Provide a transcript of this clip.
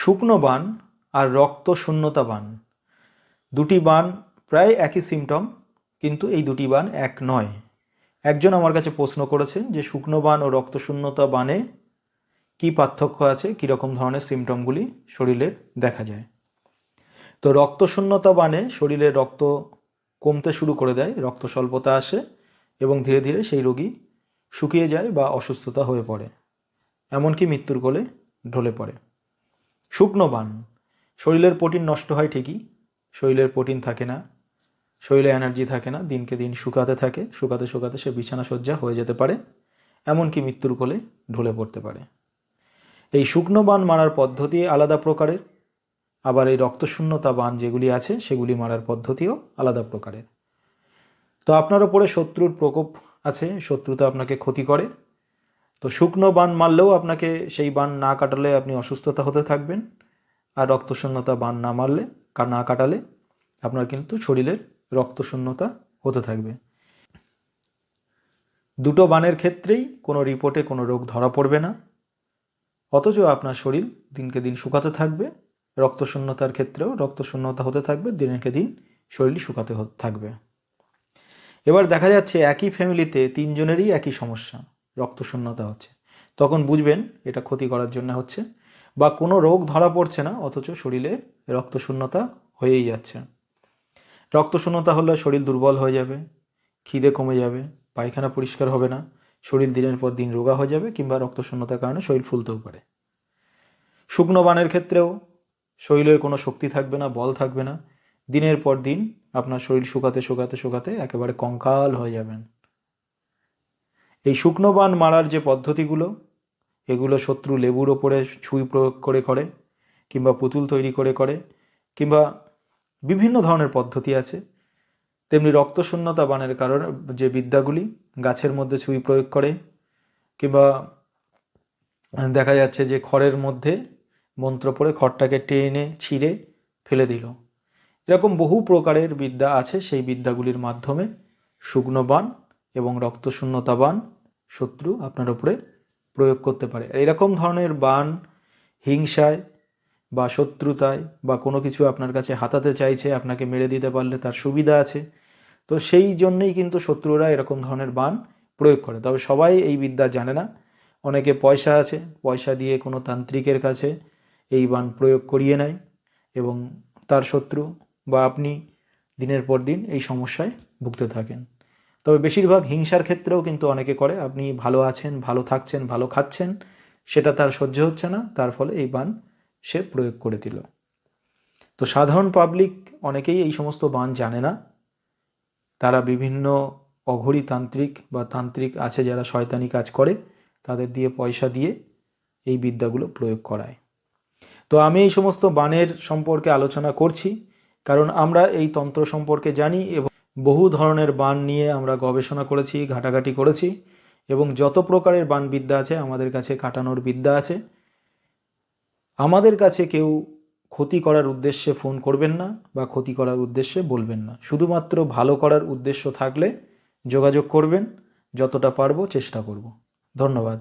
শুকনো বান আর রক্ত শূন্যতা বান। দুটি বান প্রায় একই সিমটম কিন্তু এই দুটি বান এক নয়। একজন আমার কাছে প্রশ্ন করেছেন যে শুকনো বান ও রক্ত শূন্যতা বানে কি পার্থক্য আছে কীরকম ধরনের সিমটমগুলি শরীরের দেখা যায়। তো রক্ত শূন্যতা বানে শরীরে রক্ত কমতে শুরু করে দেয়, রক্ত স্বল্পতা আসে এবং ধীরে ধীরে সেই রোগী শুকিয়ে যায় বা অসুস্থতা হয়ে পড়ে। এমনকি মৃত্যুর কোলে ঢলে পড়ে। শুকনো বান। শরীরের প্রোটিন নষ্ট হয় ঠিকই, শরীরের প্রোটিন থাকে না, শরীরে এনার্জি থাকে না, দিনকে দিন শুকাতে থাকে, শুকাতে শুকাতে সে বিছানা সজ্জা হয়ে যেতে পারে, এমনকি মৃত্যুর কোলে ঢলে পড়তে পারে। এই শুকনো বান মারার পদ্ধতি আলাদা প্রকারের, আবার এই রক্তশূন্যতা বান যেগুলি আছে সেগুলি মারার পদ্ধতিও আলাদা প্রকারের। তো আপনার ওপরে শত্রুর প্রকোপ আছে, শত্রুতা আপনাকে ক্ষতি করে তো শুকনো বান মারলেও আপনাকে সেই বান না কাটালে আপনি অসুস্থতা হতে থাকবেন আর রক্তশূন্যতা বান না মারলে না কাটালে আপনার কিন্তু শরীরের রক্তশূন্যতা হতে থাকবে। দুটো বানের ক্ষেত্রেই কোনো রিপোর্টে কোনো রোগ ধরা পড়বে না। অথচ আপনার শরীর দিনকে দিন শুকাতে থাকবে, রক্তশূন্যতার ক্ষেত্রেও রক্তশূন্যতা হতে থাকবে, দিনকে দিন শরীর শুকাতে থাকবে। এবার দেখা যাচ্ছে একই ফ্যামিলিতে তিনজনেরই একই সমস্যা। রক্তশূন্যতা হচ্ছে। তখন বুঝবেন এটা ক্ষতি করার জন্য হচ্ছে বা কোনো রোগ ধরা পড়ছে না, অথচ শরীরে রক্তশূন্যতা হয়েই যাচ্ছে। রক্তশূন্যতা হলে শরীর দুর্বল হয়ে যাবে, খিদে কমে যাবে, পায়খানা পরিষ্কার হবে না, শরীর দিনের পর দিন রোগা হয়ে যাবে কিংবা রক্তশূন্যতার কারণে শরীর ফুলতেও পারে। শুকনো বানের ক্ষেত্রেও শরীরের কোনো শক্তি থাকবে না, বল থাকবে না। দিনের পর দিন আপনার শরীর শুকাতে শুকাতে শুকাতে একেবারে কঙ্কাল হয়ে যাবেন। এই শুকনো বান মারার যে পদ্ধতিগুলো, এগুলো শত্রু লেবুর ওপরে ছুঁই প্রয়োগ করে করে, কিংবা পুতুল তৈরি করে করে, কিংবা বিভিন্ন ধরনের পদ্ধতি আছে। তেমনি রক্তশূন্যতা বানের কারণে, যে বিদ্যাগুলি গাছের মধ্যে ছুঁই প্রয়োগ করে, কিংবা দেখা যাচ্ছে যে খড়ের মধ্যে মন্ত্র পড়ে খড়টাকে টেনে ছিঁড়ে ফেলে দিল। এরকম বহু প্রকারের বিদ্যা আছে, সেই বিদ্যাগুলির মাধ্যমে শুকনো বান এবং রক্তশূন্যতা বান শত্রু আপনার উপরে প্রয়োগ করতে পারে। এরকম ধরনের বান, হিংসায় বা শত্রুতায় বা কোনো কিছু আপনার কাছে হাতাতে চাইছে, আপনাকে মেরে দিতে পারলে তার সুবিধা আছে। তো সেই জন্যেই কিন্তু শত্রুরা এরকম ধরনের বান প্রয়োগ করে। তবে সবাই এই বিদ্যা জানে না। অনেকে পয়সা আছে, পয়সা দিয়ে কোনো তান্ত্রিকের কাছে এই বান প্রয়োগ করিয়ে নেয় এবং তার শত্রু বা আপনি দিনের পর দিন এই সমস্যায় ভুগতে থাকেন। তবে বেশিরভাগ হিংসার ক্ষেত্রেও কিন্তু অনেকে করে, আপনি ভালো আছেন, ভালো থাকছেন, ভালো খাচ্ছেন, সেটা তার সহ্য হচ্ছে না, তার ফলে এই বান সে প্রয়োগ করে দিল। তো সাধারণ পাবলিক অনেকেই এই সমস্ত বান জানে না। তারা বিভিন্ন অঘরী তান্ত্রিক বা তান্ত্রিক আছে যারা শয়তানি কাজ করে, তাদের দিয়ে পয়সা দিয়ে এই বিদ্যাগুলো প্রয়োগ করায়। তো আমি এই সমস্ত বানের সম্পর্কে আলোচনা করছি, কারণ আমরা এই তন্ত্র সম্পর্কে জানি এবং বহু ধরনের বান নিয়ে আমরা গবেষণা করেছি, ঘাটাঘাটি করেছি এবং যত প্রকারের বান বিদ্যা আছে আমাদের কাছে কাটানোর বিদ্যা আছে। আমাদের কাছে কেউ ক্ষতি করার উদ্দেশ্যে ফোন করবেন না বা ক্ষতি করার উদ্দেশ্যে বলবেন না। শুধুমাত্র ভালো করার উদ্দেশ্য থাকলে যোগাযোগ করবেন, যতটা পারব চেষ্টা করব। ধন্যবাদ।